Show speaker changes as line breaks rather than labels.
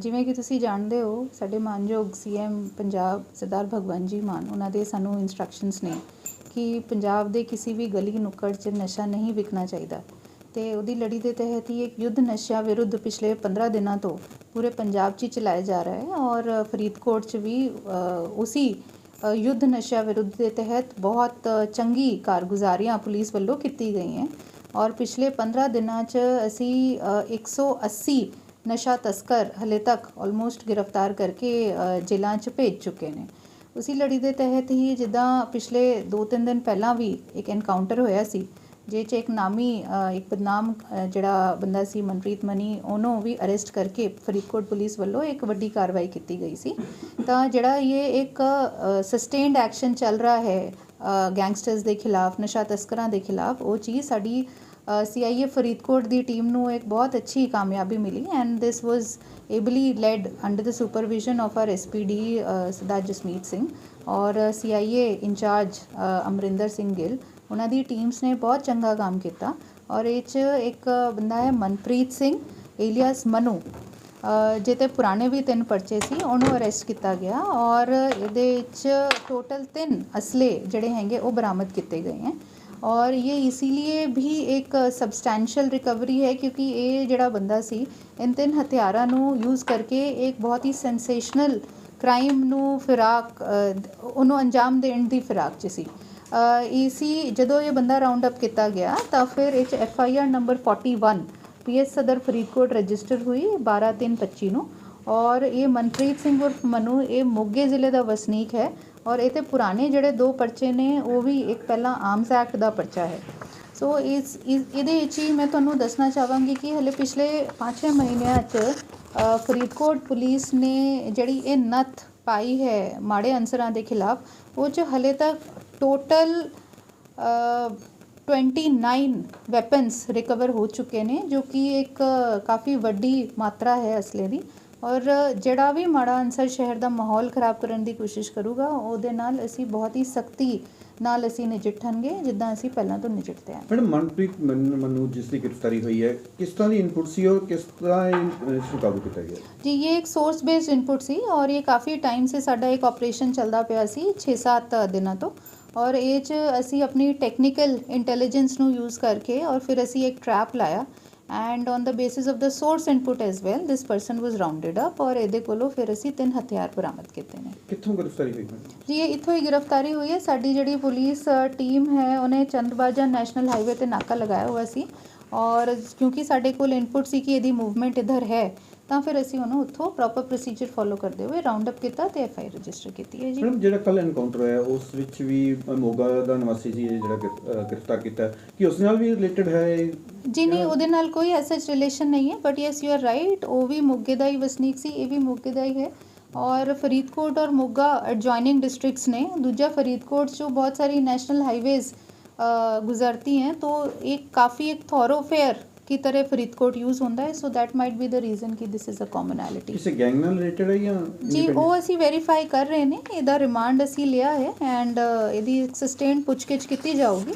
ਜਿਵੇਂ ਕਿ ਤੁਸੀਂ ਜਾਣਦੇ ਹੋ ਸਾਡੇ ਮਾਨਯੋਗ ਸੀਐਮ ਪੰਜਾਬ ਸਰਦਾਰ ਭਗਵੰਤ ਜੀ ਮਾਨ ਉਹਨਾਂ ਦੇ ਸਾਨੂੰ ਇਨਸਟਰਕਸ਼ਨਸ ਨੇ ਕਿ ਪੰਜਾਬ ਦੇ ਕਿਸੇ ਵੀ ਗਲੀ ਨੁੱਕੜ 'ਚ ਨਸ਼ਾ ਨਹੀਂ ਵਿਕਣਾ ਚਾਹੀਦਾ। ਤੇ ਉਹਦੀ ਲੜੀ ਦੇ ਤਹਿਤ ਹੀ ਇੱਕ ਯੁੱਧ ਨਸ਼ਿਆਂ ਵਿਰੁੱਧ ਪਿਛਲੇ 15 ਦਿਨਾਂ ਤੋਂ ਪੂਰੇ ਪੰਜਾਬ 'ਚ ਹੀ ਚਲਾਇਆ ਜਾ ਰਿਹਾ ਹੈ ਔਰ ਫਰੀਦਕੋਟ 'ਚ ਵੀ ਅ, ਯੁੱਧ ਨਸ਼ਾ ਵਿਰੁੱਧ ਦੇ ਤਹਿਤ ਬਹੁਤ ਚੰਗੀ ਕਾਰਗੁਜ਼ਾਰੀਆਂ ਪੁਲਿਸ ਵੱਲੋਂ ਕੀਤੀ ਗਈਆਂ। ਔਰ ਪਿਛਲੇ 15 ਦਿਨਾਂ 'ਚ ਅਸੀਂ ਅ, 180 ਨਸ਼ਾ ਤਸਕਰ ਹਲੇ ਤੱਕ ਆਲਮੋਸਟ ਗ੍ਰਿਫਤਾਰ ਕਰਕੇ ਜੇਲ੍ਹਾਂ 'ਚ ਭੇਜ ਚੁੱਕੇ ਨੇ। ਉਸੀ ਲੜੀ ਦੇ ਤਹਿਤ ਹੀ ਜਿੱਦਾਂ ਪਿਛਲੇ 2-3 ਦਿਨ ਪਹਿਲਾਂ ਵੀ ਇੱਕ ਐਨਕਾਊਂਟਰ ਹੋਇਆ ਸੀ ਜਿਹ 'ਚ ਇੱਕ ਨਾਮੀ ਇੱਕ ਬਦਨਾਮ ਜਿਹੜਾ ਬੰਦਾ ਸੀ ਮਨਪ੍ਰੀਤ ਮਨੀ, ਉਹਨੂੰ ਵੀ ਅਰੈਸਟ ਕਰਕੇ ਫਰੀਦਕੋਟ ਪੁਲਿਸ ਵੱਲੋਂ ਇੱਕ ਵੱਡੀ ਕਾਰਵਾਈ ਕੀਤੀ ਗਈ ਸੀ। ਤਾਂ ਜਿਹੜਾ ਇਹ ਇੱਕ ਸਸਟੇਨਡ ਐਕਸ਼ਨ ਚੱਲ ਰਿਹਾ ਹੈ ਗੈਂਗਸਟਰਸ ਦੇ ਖਿਲਾਫ, ਨਸ਼ਾ ਤਸਕਰਾਂ ਦੇ ਖਿਲਾਫ, ਉਹ ਚੀਜ਼ ਸਾਡੀ ਸੀਆਈਏ ਫਰੀਦਕੋਟ ਦੀ ਟੀਮ ਨੂੰ ਇੱਕ ਬਹੁਤ ਅੱਛੀ ਕਾਮਯਾਬੀ ਮਿਲੀ and this was ably led under the supervision of our SPD Sardar Jasmeet Singh ਔਰ ਸੀਆਈਏ ਇੰਚਾਰਜ ਅਮਰਿੰਦਰ ਸਿੰਘ ਗਿੱਲ ਉਹਨਾਂ ਦੀ ਟੀਮਸ ਨੇ ਬਹੁਤ ਚੰਗਾ ਕੰਮ ਕੀਤਾ ਔਰ ਇਹ 'ਚ ਇੱਕ ਬੰਦਾ ਹੈ ਮਨਪ੍ਰੀਤ ਸਿੰਘ ਏਲੀਅਸ ਮਨੂ ਅ, ਜਿਹਤੇ ਪੁਰਾਣੇ ਵੀ ਤਿੰਨ ਪਰਚੇ ਸੀ ਉਹਨੂੰ ਅਰੈਸਟ ਕੀਤਾ ਗਿਆ ਔਰ ਇਹਦੇ ਵਿੱਚ ਟੋਟਲ ਤਿੰਨ ਅਸਲੇ ਜਿਹੜੇ ਹੈਗੇ ਉਹ ਬਰਾਮਦ ਕੀਤੇ ਗਏ ਹੈ। ਔਰ ਇਹ ਇਸੀਲੀਏ ਵੀ ਇੱਕ ਸਬਸਟੈਂਸ਼ੀਅਲ ਰਿਕਵਰੀ ਹੈ ਕਿਉਂਕਿ ਇਹ ਜਿਹੜਾ ਬੰਦਾ ਸੀ ਇਨ ਤਿੰਨ ਹਥਿਆਰਾਂ ਨੂੰ ਯੂਜ਼ ਕਰਕੇ ਇੱਕ ਬਹੁਤ ਹੀ ਸੈਂਸੇਸ਼ਨਲ ਕ੍ਰਾਈਮ ਨੂੰ ਫਿਰਾਕ ਉਹਨੂੰ ਅੰਜਾਮ ਦੇਣ ਦੀ ਫਿਰਾਕ 'ਚ ਸੀ ਈਸੀ ਜਦੋਂ ਇਹ ਬੰਦਾ ਰਾਉਂਡ ਅਪ ਕੀਤਾ ਗਿਆ ਤਾਂ ਫਿਰ ਇਹ 'ਚ F I R number 41 PS Sadar Faridkot register ਹੋਈ 12325 ਨੂੰ ਔਰ ਇਹ ਮਨਪ੍ਰੀਤ ਸਿੰਘ ਉਰਫ ਮਨੂ ਇਹ ਮੋਗੇ ਜ਼ਿਲ੍ਹੇ ਦਾ ਵਸਨੀਕ ਹੈ ਔਰ ਇਹ ਤੇ ਪੁਰਾਣੇ ਜਿਹੜੇ ਦੋ ਪਰਚੇ ਨੇ, ਉਹ ਵੀ ਇੱਕ ਪਹਿਲਾਂ ਆਰਮਸ ਐਕਟ ਦਾ ਪਰਚਾ ਹੈ। ਸੋ ਇਸ ਇਹਦੇ ਵਿੱਚ ਹੀ ਮੈਂ ਤੁਹਾਨੂੰ ਦੱਸਣਾ ਚਾਹਾਂਗੀ ਕਿ ਹਲੇ ਪਿਛਲੇ 5-6 ਮਹੀਨਿਆਂ 'ਚ ਫਰੀਦਕੋਟ ਪੁਲਿਸ ਨੇ ਜਿਹੜੀ ਇਹ ਨੱਥ ਪਾਈ ਹੈ ਮਾੜੇ ਅਨਸਰਾਂ ਦੇ ਖਿਲਾਫ, ਉਹ 'ਚ ਹਲੇ ਤੱਕ ਟੋਟਲ 29 ਵੈਪਨਸ ਰਿਕਵਰ ਹੋ ਚੁੱਕੇ ਨੇ, ਜੋ ਕਿ ਇੱਕ ਕਾਫੀ ਵੱਡੀ ਮਾਤਰਾ ਹੈ ਅਸਲੇ ਦੀ। ਔਰ ਜਿਹੜਾ ਵੀ ਮਾੜਾ ਅਨਸਰ ਸ਼ਹਿਰ ਦਾ ਮਾਹੌਲ ਖਰਾਬ ਕਰਨ ਦੀ ਕੋਸ਼ਿਸ਼ ਕਰੂਗਾ ਉਹਦੇ ਨਾਲ ਅਸੀਂ ਬਹੁਤ ਹੀ ਸਖਤੀ ਨਾਲ ਅਸੀਂ ਨਜਿੱਠਾਂਗੇ ਜਿੱਦਾਂ ਅਸੀਂ ਪਹਿਲਾਂ ਤੋਂ ਨਜਿੱਠਦੇ ਹਾਂ।
ਮੈਡਮ ਮਨਪ੍ਰੀਤ ਮਨ- ਜਿਸ ਦੀ ਗ੍ਰਿਫਤਾਰੀ ਹੋਈ ਹੈ ਕਿਸ ਤਰ੍ਹਾਂ ਦੀ ਇਨਪੁਟ ਸੀ ਔਰ ਕਿਸ ਤਰ੍ਹਾਂ ਇਹ ਇਸ ਨੂੰ ਕਾਬੂ ਕੀਤਾ ਗਿਆ?
ਜੀ ਇਹ ਇੱਕ ਸੋਰਸ ਬੇਸਡ ਇਨਪੁਟ ਸੀ ਔਰ ਇਹ ਕਾਫੀ ਟਾਈਮ ਸੇ ਸਾਡਾ ਇੱਕ ਆਪਰੇਸ਼ਨ ਚੱਲਦਾ ਪਿਆ ਸੀ 6-7 ਦਿਨਾਂ ਤੋਂ। ਔਰ ਇਹ 'ਚ ਅਸੀਂ ਆਪਣੀ ਟੈਕਨੀਕਲ ਇੰਟੈਲੀਜੈਂਸ ਨੂੰ ਯੂਜ਼ ਕਰਕੇ ਔਰ ਫਿਰ ਅਸੀਂ ਇੱਕ ਟਰੈਪ ਲਾਇਆ and on the basis of the source input as well this person was rounded up ਔਰ ਇਹਦੇ ਕੋਲੋਂ ਫਿਰ ਅਸੀਂ ਤਿੰਨ ਹਥਿਆਰ ਬਰਾਮਦ ਕੀਤੇ ਨੇ।
ਕਿੱਥੋਂ ਗ੍ਰਿਫਤਾਰੀ ਹੋਈ
ਜੀ ਇਹ ਇੱਥੋਂ ਹੀ ਗ੍ਰਿਫਤਾਰੀ ਹੋਈ ਹੈ। ਸਾਡੀ ਜਿਹੜੀ ਪੁਲਿਸ ਟੀਮ ਹੈ ਉਹਨੇ ਚੰਦਬਾਜਾ ਨੈਸ਼ਨਲ ਹਾਈਵੇ ਤੇ ਨਾਕਾ ਲਗਾਇਆ ਹੋਇਆ ਸੀ। ਔਰ ਕਿਉਂਕਿ ਸਾਡੇ ਕੋਲ ਇਨਪੁਟ ਸੀ ਕਿ ਇਹਦੀ ਮੂਵਮੈਂਟ ਇਧਰ ਹੈ ਤਾਂ ਫਿਰ ਅਸੀਂ ਉਹਨੂੰ ਉੱਥੋਂ ਪ੍ਰੋਪਰ ਪ੍ਰੋਸੀਜਰ ਫੋਲੋ ਕਰਦੇ ਹੋਏ ਰਾਉਂਡ ਅਪ ਕੀਤਾ ਤੇ ਐਫ ਆਈ ਰਜਿਸਟਰ ਕੀਤੀ ਹੈ ਜੀ।
ਜਿਹੜਾ ਕੱਲ ਐਨਕਾਊਂਟਰ ਹੋਇਆ ਉਸ ਵਿੱਚ ਵੀ ਮੋਗਾ ਦਾ ਨਿਵਾਸੀ ਜੀ ਜਿਹੜਾ ਗ੍ਰਿਫਤਾਰ ਕੀਤਾ। ਕਿ ਉਸ ਨਾਲ ਵੀ ਰਿਲੇਟਡ ਹੈ
ਜੀ ਨਹੀਂ ਉਹਦੇ ਨਾਲ ਕੋਈ ਐਸਾ ਰਿਲੇਸ਼ਨ ਨਹੀਂ ਹੈ but yes you are right ਉਹ ਵੀ ਮੋਗੇ ਦਾ ਹੀ ਵਸਨੀਕ ਸੀ ਇਹ ਵੀ ਮੋਗੇ ਦਾ ਹੀ ਹੈ। ਔਰ ਫਰੀਦਕੋਟ ਔਰ ਮੋਗਾ ਐਡਜੋਇਨਿੰਗ ਡਿਸਟ੍ਰਿਕਟਸ ਨੇ ਦੂਜਾ ਫਰੀਦਕੋਟ 'ਚ ਬਹੁਤ ਸਾਰੀ ਨੈਸ਼ਨਲ ਹਾਈਵੇਜ਼ गुजरती हैं तो एक काफ़ी एक थॉरोफेयर की तरह फरीदकोट यूज़ होता है so that might be the reason कि दिस इज़ अ कॉमनैलिटी
ਕਿਸੇ ਗੈਂਗ ਨਾਲ ਰਿਲੇਟਡ ਹੈ ਜਾਂ
ਜੀ
independent?
ਉਹ ਅਸੀਂ ਵੈਰੀਫਾਈ ਕਰ ਰਹੇ ਨੇ ਇਹਦਾ ਰਿਮਾਂਡ ਅਸੀਂ ਲਿਆ ਹੈ ਐਂਡ ਇਹਦੀ ਸਸਟੇਨਡ ਪੁੱਛਗਿੱਛ ਕੀਤੀ ਜਾਊਗੀ